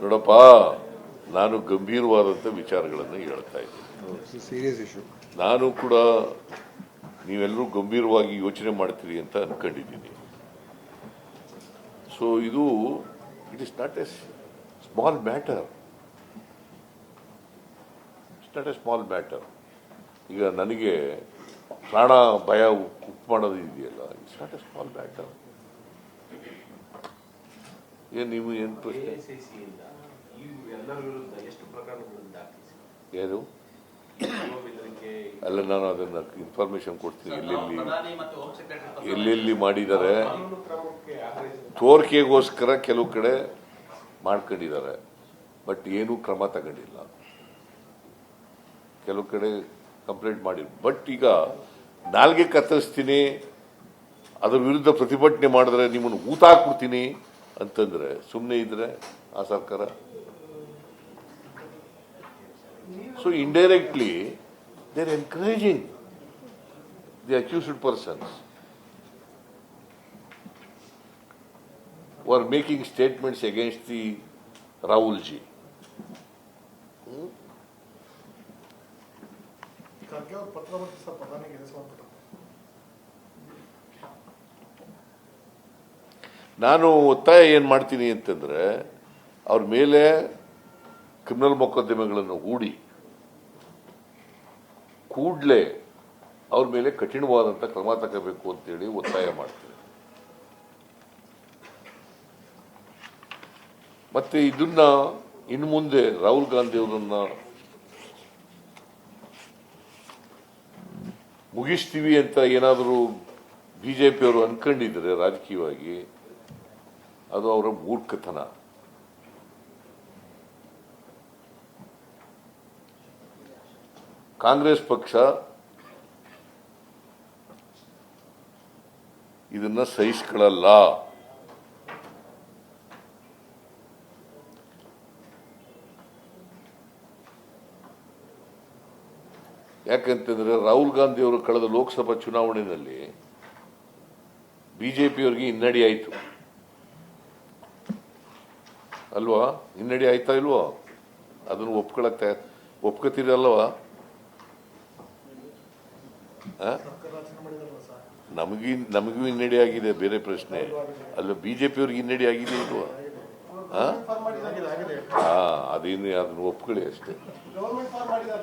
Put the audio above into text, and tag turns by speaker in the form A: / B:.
A: ನೋಡಪ್ಪ ನಾನು ಗಂಭೀರವಾದಂಥ ವಿಚಾರಗಳನ್ನು ಹೇಳ್ತಾ ಇದ್ದೀನಿ. ನಾನು ಕೂಡ ನೀವೆಲ್ಲರೂ ಗಂಭೀರವಾಗಿ ಯೋಚನೆ ಮಾಡ್ತೀರಿ ಅಂತ ಅನ್ಕೊಂಡಿದ್ದೀನಿ. ಸೊ ಇದು it is not a small matter it's not a small matter ಈಗ ನನಗೆ ಪ್ರಾಣ ಭಯ ಉಪ್ಪು ಮಾಡೋದು ಇದೆಯಲ್ಲ it's not a small matter ಏನು ನೀವು ಏನು ಪ್ರಶ್ನೆ?
B: ಎಐಸಿಸಿಯಿಂದ ಈ ಎಲ್ಲರ ವಿರುದ್ಧ ಎಷ್ಟು ಪ್ರಕರಣಗಳನ್ನು ದಾಖಲಿಸಿ
A: ಏನು? ಅಲ್ಲ ನಾನು ಅದನ್ನು ಇನ್ಫಾರ್ಮೇಶನ್ ಕೊಡ್ತೀನಿ. ಎಲ್ಲೆಲ್ಲಿ ಎಲ್ಲೆಲ್ಲಿ ಮಾಡಿದ್ದಾರೆ? ತೋರಿಕೆಗೋಸ್ಕರ ಕೆಲವು ಕಡೆ ಮಾಡ್ಕೊಂಡಿದ್ದಾರೆ. ಬಟ್ ಏನೂ ಕ್ರಮ ತಗೊಂಡಿಲ್ಲ. ಕೆಲವು ಕಡೆ ಕಂಪ್ಲೇಂಟ್ ಮಾಡಿ ಬಟ್ ಈಗ ನಾಲ್ಗೆ ಕತ್ತರಿಸ್ತೀನಿ ಅದರ ವಿರುದ್ಧ ಪ್ರತಿಭಟನೆ ಮಾಡಿದ್ರೆ ನಿಮ್ಮನ್ನು ಊತ ಹಾಕ್ಬಿಡ್ತೀನಿ. ಅಂತಂದ್ರೆ ಸುಮ್ಮನೆ ಇದ್ದರೆ ಆ ಸರ್ಕಾರ? So indirectly they are encouraging the accused persons were making statements against the Rahul ji
C: Kharge ಅವ್ರ ಪತ್ರ ಬಂತು ಸರ್ ಪ್ರಧಾನಿಗೆ
A: ನಾನು ಒತ್ತಾಯ ಏನು ಮಾಡ್ತೀನಿ ಅಂತಂದ್ರೆ, ಅವ್ರ ಮೇಲೆ ಕ್ರಿಮಿನಲ್ ಮೊಕದ್ದಮೆಗಳನ್ನು ಹೂಡಿ, ಕೂಡಲೇ ಅವ್ರ ಮೇಲೆ ಕಠಿಣವಾದಂಥ ಕ್ರಮ ತಗೋಬೇಕು ಅಂತೇಳಿ ಒತ್ತಾಯ ಮಾಡ್ತೀನಿ. ಮತ್ತೆ ಇದನ್ನ ಇನ್ನು ಮುಂದೆ ರಾಹುಲ್ ಗಾಂಧಿ ಅವರನ್ನ ಮುಗಿಸ್ತೀವಿ ಅಂತ ಏನಾದರೂ ಬಿಜೆಪಿಯವರು ಅನ್ಕೊಂಡಿದ್ರೆ ರಾಜಕೀಯವಾಗಿ ಅದು ಅವರ ಮೂರ್ಖತನ. ಕಾಂಗ್ರೆಸ್ ಪಕ್ಷ ಇದನ್ನ ಸಹಿಸ್ಕೊಳ್ಳಲ್ಲ. ಯಾಕಂತಂದ್ರೆ ರಾಹುಲ್ ಗಾಂಧಿ ಅವರು ಕಳೆದ ಲೋಕಸಭಾ ಚುನಾವಣೆಯಲ್ಲಿ ಬಿಜೆಪಿಯವರಿಗೆ ಹಿನ್ನಡಿ ಆಯಿತು. ಅಲ್ವಾ? ಹಿನ್ನಡಿ ಆಯ್ತಾ ಇಲ್ವೋ? ಅದನ್ನು ಒಪ್ಕೊಳತ್ತೆ. ತಯಾರ್ ಒಪ್ಕೋತೀರಲ್ವಾ ನಮಗಿ ನಮಗೂ ಹಿನ್ನಡಿ ಆಗಿದೆ ಬೇರೆ ಪ್ರಶ್ನೆ. ಅಲ್ಲ ಬಿಜೆಪಿಯವ್ರಿಗೆ ಹಿನ್ನಡಿ ಆಗಿದೆ ಇಲ್ವಾ? ಹಾ? ಅದೇನು ಅದನ್ನು ಒಪ್ಕೊಳ್ಳಿ ಅಷ್ಟೇ.